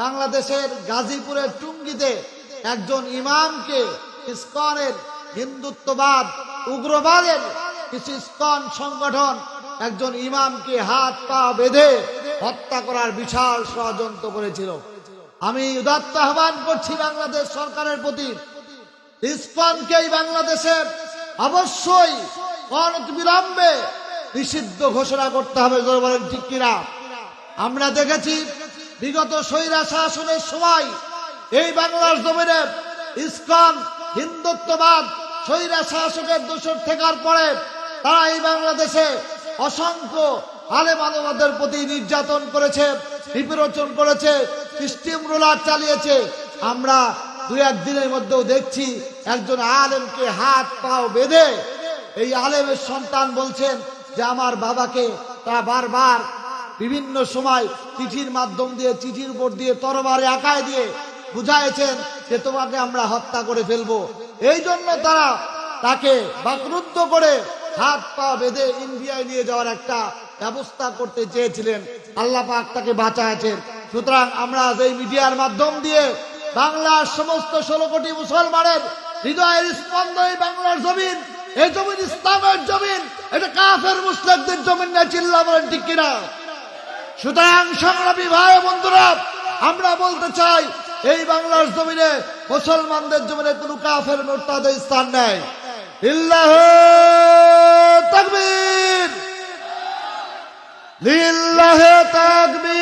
বাংলাদেশের গাজীপুরের টুঙ্গিতে একজন ইমামকে ইস্কনের হিন্দুত্ববাদ, উগ্রবাদের কিছু ইস্কন সংগঠন একজন ইমামকে হাত পা বেঁধে হত্যা করার বিশাল ষড়যন্ত্র করেছিল। আমি উদাত্ত আহ্বান করছি বাংলাদেশ সরকারের প্রতি। ইস্কনকেই বাংলাদেশে অবশ্যই বিলম্বে নিষিদ্ধ ঘোষণা করতে হবে, জোরে বলেন ঠিক আমরা দেখেছি বিগত স্বৈরা শাসনের সময় এই বাংলার জমিনে ইস্কন হিন্দুত্ববাদ, স্বৈরা শাসকের দোষর থেকার পরে তারা এই বাংলাদেশে অসংখ্য আলে মানবদের প্রতি নির্যাতন করেছে বিপরোচন করেছে স্টিম রোলার চালিয়েছে। আমরা দু একদিনের মধ্যেও দেখছি একজন আলেমকে হাত পাও বেঁধে এই আলেমের সন্তান বলছেন যে, আমার বাবাকে তা বারবার বিভিন্ন সময় চিঠির মাধ্যম দিয়ে, চিঠির উপর দিয়ে, তরবারে আঁকায় দিয়ে বুঝাইছেন যে তোমাকে আমরা হত্যা করে ফেলব। এই জন্য তারা তাকে বাকরুদ্ধ করে হাত পা বেঁধে ইন্ডিয়ায় নিয়ে যাওয়ার একটা ব্যবস্থা করতে চেয়েছিলেন। আল্লাহ পাক তাকে বাঁচাইছেন সুতরাং আমরা এই মিডিয়ার মাধ্যম দিয়ে বাংলার সমস্ত ষোলো কোটি মুসলমানের হৃদয়ের স্পন্দন বাংলার জমিন, এই জমিন ইসলামের জমিন, এটা কাফের মুসলিমদের জমিন না চিল্লা বলেন ঠিক কিনা? সুতরাং সংগ্রামী ভাই বন্ধুরা, আমরা বলতে চাই, এই বাংলার জমিনে মুসলমানদের জমিনে কোন কাফের মোরতাদের স্থান নেই। ইল্লাহ তাকবীর। তাকবীর।